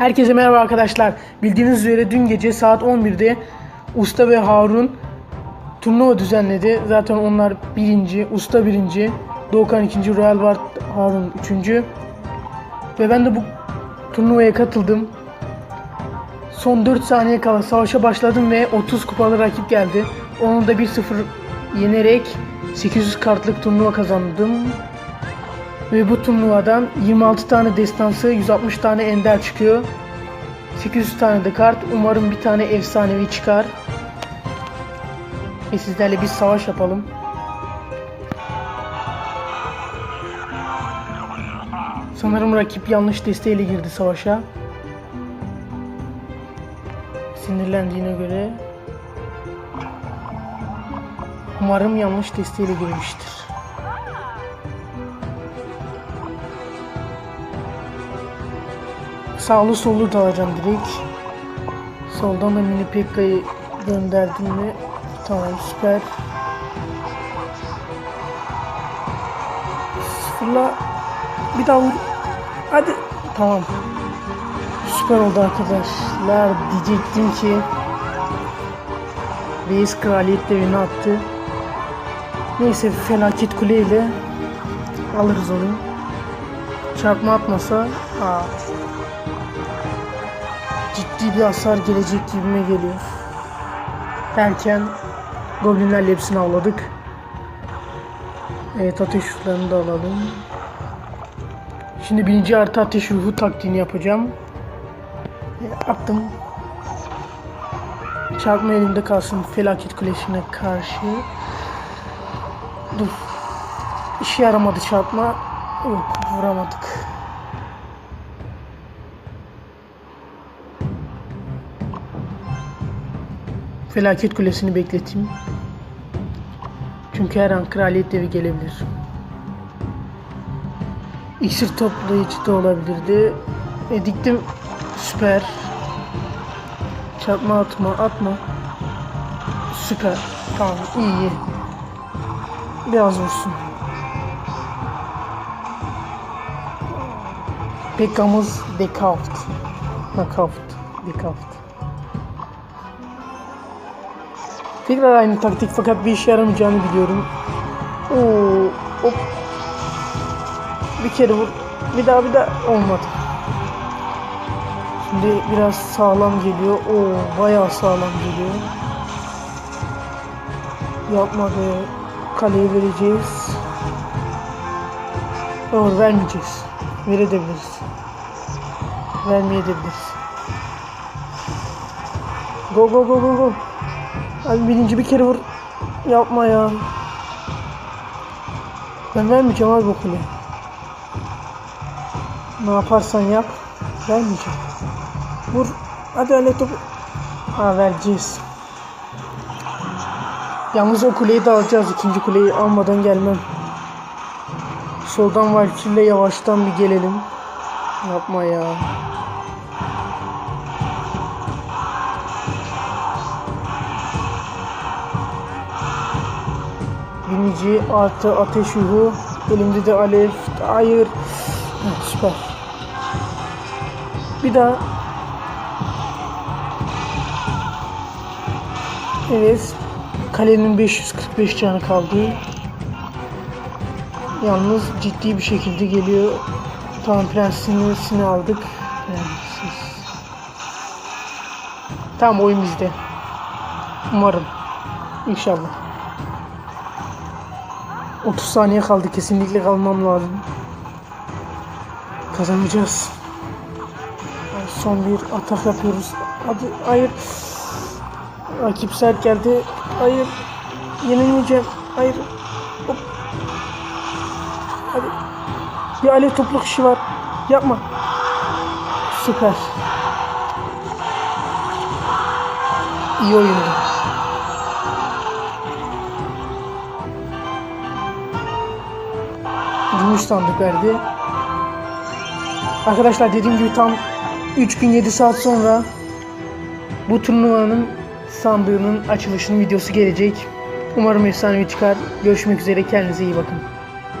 Herkese merhaba arkadaşlar. Bildiğiniz üzere dün gece saat 11'de Usta ve Harun turnuva düzenledi. Zaten onlar birinci, Usta birinci, Doğukan ikinci, Royal Ward Harun üçüncü. Ve ben de bu turnuvaya katıldım. Son 4 saniye kala savaşa başladım ve 30 kupalı rakip geldi. Onu da 1-0 yenerek 800 kartlık turnuva kazandım. Ve bu turnuvadan 26 tane destansı, 160 tane ender çıkıyor. 800 tane de kart. Umarım bir tane efsanevi çıkar. Ve sizlerle bir savaş yapalım. Sanırım rakip yanlış desteğiyle girdi savaşa. Sinirlendiğine göre Umarım yanlış desteğiyle girmiştir. Sağlı sollu dalacağım direkt. Soldan da mini Pekka'yı gönderdim mi? Tamam süper. Sıfırla bir daha vur. Hadi. Tamam. Süper oldu arkadaşlar. Diyecektim ki Reis kraliyet devrini attı. Neyse felaket kuleyle alırız onu. Çarpma atmasa aa, ciddi bir hasar gelecek gibime geliyor. Derken goblinlerle hepsini avladık. Evet ateş ruhlarını da alalım. Şimdi birinci artı ateş ruhu taktiğini yapacağım. E, Attım. Çarpma elimde kalsın felaket kulesine karşı. Dur. İşe yaramadı çarpma. Yok vuramadık. Felaket kulesini bekleteyim. Çünkü her an kraliyet devi gelebilir. İksir toplayıcı da olabilirdi. E, diktim. Süper. Çarpma atma atma. Süper. Tamam iyi. Biraz vursun. Pekamız dekavt. Nakavt. Dekavt. Tekrar aynı taktik fakat bir işe yaramayacağını biliyorum. Oo, hop. Bir kere vur. Bir daha bir daha olmadı. Şimdi biraz sağlam geliyor. Oo bayağı sağlam geliyor. Yapmadı. Kaleye vereceğiz. Doğru vermeyeceğiz. Verebiliriz. Vermeyebiliriz. Go go go go go. Abi birinci bir kere vur. Yapma ya. Ben vermeyeceğim abi bu kuleyi. Ne yaparsan yap. Vermeyeceğim. Vur. Hadi öyle topu. Ha vereceğiz. Yalnız o kuleyi de alacağız. İkinci kuleyi almadan gelmem. Soldan Valkyrie yavaştan bir gelelim. Yapma ya. Binici artı ateş yuhu. Elimde de alev. Hayır. Heh, süper. Bir daha. Evet. Kalenin 545 canı kaldı. Yalnız ciddi bir şekilde geliyor. Tamam prensini aldık. Prenses. Tamam oyun bizde. Umarım. İnşallah. 30 saniye kaldı. Kesinlikle kalmam lazım. Kazanacağız. Son bir atak yapıyoruz. Hadi hayır. Rakip sert geldi. Hayır. Yenilmeyeceğim. Hayır. Hop. Hadi. Bir alev topluk işi var. Yapma. Süper. İyi oyundu. Gümüş sandık verdi. Arkadaşlar dediğim gibi tam 3 gün 7 saat sonra bu turnuvanın sandığının açılışının videosu gelecek. Umarım efsanevi çıkar. Görüşmek üzere. Kendinize iyi bakın.